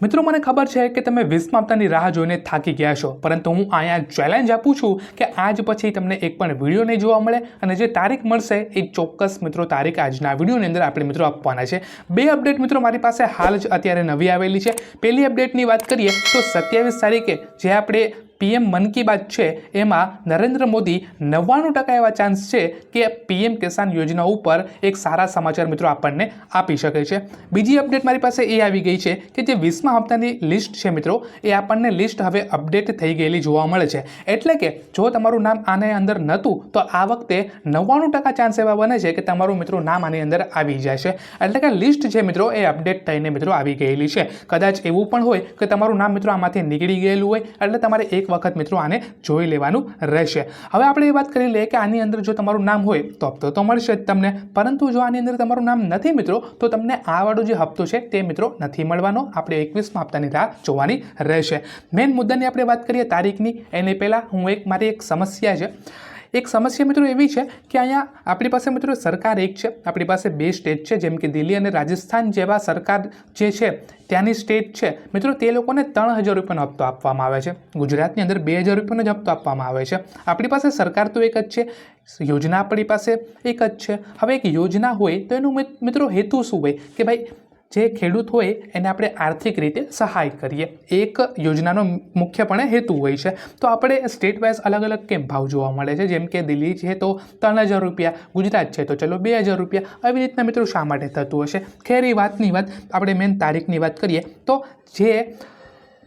મિત્રો, મને ખબર છે કે તમે વીસમા હપ્તાની રાહ જોઈને થાકી ગયા છો, પરંતુ હું અહીંયા ચેલેન્જ આપું છું કે આજ પછી તમને એક પણ વીડિયો નહીં જોવા મળે અને જે તારીખ મળશે, એ ચોક્કસ મિત્રો તારીખ આજના વિડીયોની અંદર આપણે મિત્રો આપવાના છે. બે અપડેટ મિત્રો મારી પાસે હાલ જ અત્યારે નવી આવેલી છે. પહેલી અપડેટની વાત કરીએ તો સત્યાવીસ તારીખે જે આપણે પીએમ મન કી બાત છે, એમાં નરેન્દ્ર મોદી નવ્વાણું ટકા એવા ચાન્સ છે કે પીએમ કિસાન યોજના ઉપર એક સારા સમાચાર મિત્રો આપણને આપી શકે છે. બીજી અપડેટ મારી પાસે એ આવી ગઈ છે કે જે વીસમા હપ્તાની લિસ્ટ છે મિત્રો, એ આપણને લિસ્ટ હવે અપડેટ થઈ ગયેલી જોવા મળે છે. એટલે કે જો તમારું નામ આને અંદર નહોતું તો આ વખતે નવ્વાણું ટકા ચાન્સ એવા બને છે કે તમારું મિત્રો નામ આની અંદર આવી જશે. એટલે કે લિસ્ટ છે મિત્રો, એ અપડેટ થઈને મિત્રો આવી ગયેલી છે. કદાચ એવું પણ હોય કે તમારું નામ મિત્રો આમાંથી નીકળી ગયેલું હોય, એટલે તમારે એક વખત મિત્રો આને જોઈ લેવાનું રહેશે. હવે આપણે એ વાત કરી લઈએ કે આની અંદર જો તમારું નામ હોય, તો હપ્તો તો મળશે જ તમને. પરંતુ જો આની અંદર તમારું નામ નથી મિત્રો, તો તમને આ વાળો જે હપ્તો છે તે મિત્રો નથી મળવાનો. આપણે એકવીસમાં હપ્તાની રાહ જોવાની રહેશે. મેઇન મુદ્દાની આપણે વાત કરીએ તારીખની. એની પહેલાં હું એક, મારી એક સમસ્યા છે. એક સમસ્યા મિત્રો એવી છે કે અહીંયા આપણી પાસે મિત્રો સરકાર એક છે, આપણી પાસે બે સ્ટેટ છે, જેમ કે દિલ્હી અને રાજસ્થાન જેવા સરકાર જે છે ત્યાંની સ્ટેટ છે. મિત્રો, તે લોકોને ત્રણ હજાર રૂપિયાનો હપ્તો આપવામાં આવે છે. ગુજરાતની અંદર બે હજાર રૂપિયાનો જ હપ્તો આપવામાં આવે છે. આપણી પાસે સરકાર તો એક જ છે, યોજના આપણી પાસે એક જ છે. હવે એક યોજના હોય તો એનું મિત્રો હેતુ શું હોય? કે ભાઈ જે ખેડૂત હોય એને આપણે આર્થિક રીતે સહાય કરીએ. એક યોજનાનો મુખ્યપણે હેતુ હોય છે. તો આપણે સ્ટેટ વાઇઝ અલગ અલગ કેમ ભાવ જોવા મળે છે? જેમ કે દિલ્હી છે તો ત્રણ હજાર રૂપિયા, ગુજરાત છે તો ચલો બે હજાર રૂપિયા. આવી રીતના મિત્રો શા માટે થતું હશે? ખેરી વાતની વાત, આપણે મેન તારીખની વાત કરીએ તો જે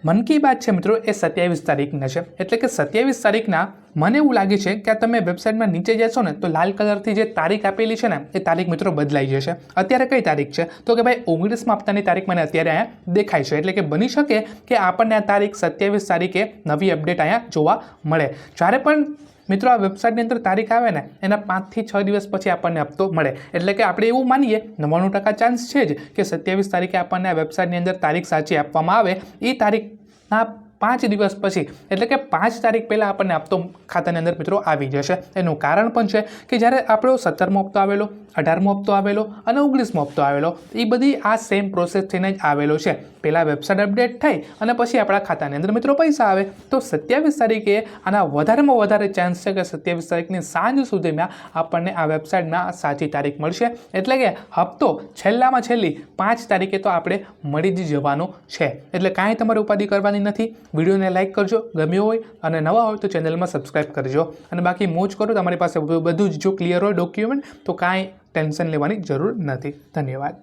મન કી બાત છે મિત્રો એ સત્યાવીસ તારીખના છે. એટલે કે સત્યાવીસ તારીખના મને એવું લાગે છે કે તમે વેબસાઇટમાં નીચે જશો ને તો લાલ કલરથી જે તારીખ આપેલી છે ને, એ તારીખ મિત્રો બદલાઈ જશે. અત્યારે કઈ તારીખ છે? તો કે ભાઈ ઓગણીસમાં હપ્તાની તારીખ મને અત્યારે અહીંયા દેખાય છે. એટલે કે બની શકે કે આપણને આ તારીખ સત્યાવીસ તારીખે નવી અપડેટ અહીંયા જોવા મળે. જ્યારે પણ મિત્રો, આ વેબસાઇટની અંદર તારીખ આવે ને, એના પાંચથી છ દિવસ પછી આપણને હપ્તો મળે. એટલે કે આપણે એવું માનીએ, નવ્વાણું ટકા ચાન્સ છે જ કે સત્યાવીસ તારીખે આપણને આ વેબસાઇટની અંદર તારીખ સાચી આપવામાં આવે. એ તારીખના પાંચ દિવસ પછી, એટલે કે પાંચ તારીખ પહેલાં આપણને આપતો ખાતાની અંદર મિત્રો આવી જશે. એનું કારણ પણ છે કે જ્યારે આપણો સત્તરમો હપ્તો આવેલો, અઢારમો હપ્તો આવેલો અને ઓગણીસમો હપ્તો આવેલો એ બધી આ સેમ પ્રોસેસ થઈને જ આવેલો છે. પહેલાં વેબસાઇટ અપડેટ થઈ અને પછી આપણા ખાતાની અંદર મિત્રો પૈસા આવે. તો સત્યાવીસ તારીખે આના વધારેમાં વધારે ચાન્સ છે કે સત્યાવીસ તારીખની સાંજ સુધીમાં આપણને આ વેબસાઇટમાં સાચી તારીખ મળશે. એટલે કે હપ્તો છેલ્લામાં છેલ્લી પાંચ તારીખે તો આપણે મળી જ જવાનો છે. એટલે કાંઈ તમારે ઉપાધિ કરવાની નથી. વિડીયોને લાઇક કરજો, ગમ્યો હોય અને નવા હોય તો ચેનલમાં સબસ્ક્રાઈબ કરજો. અને બાકી મોજ કરો, તમારી પાસે બધું જ જો ક્લિયર હોય ડોક્યુમેન્ટ તો કાંઈ ટેન્શન લેવાની જરૂર નથી. ધન્યવાદ.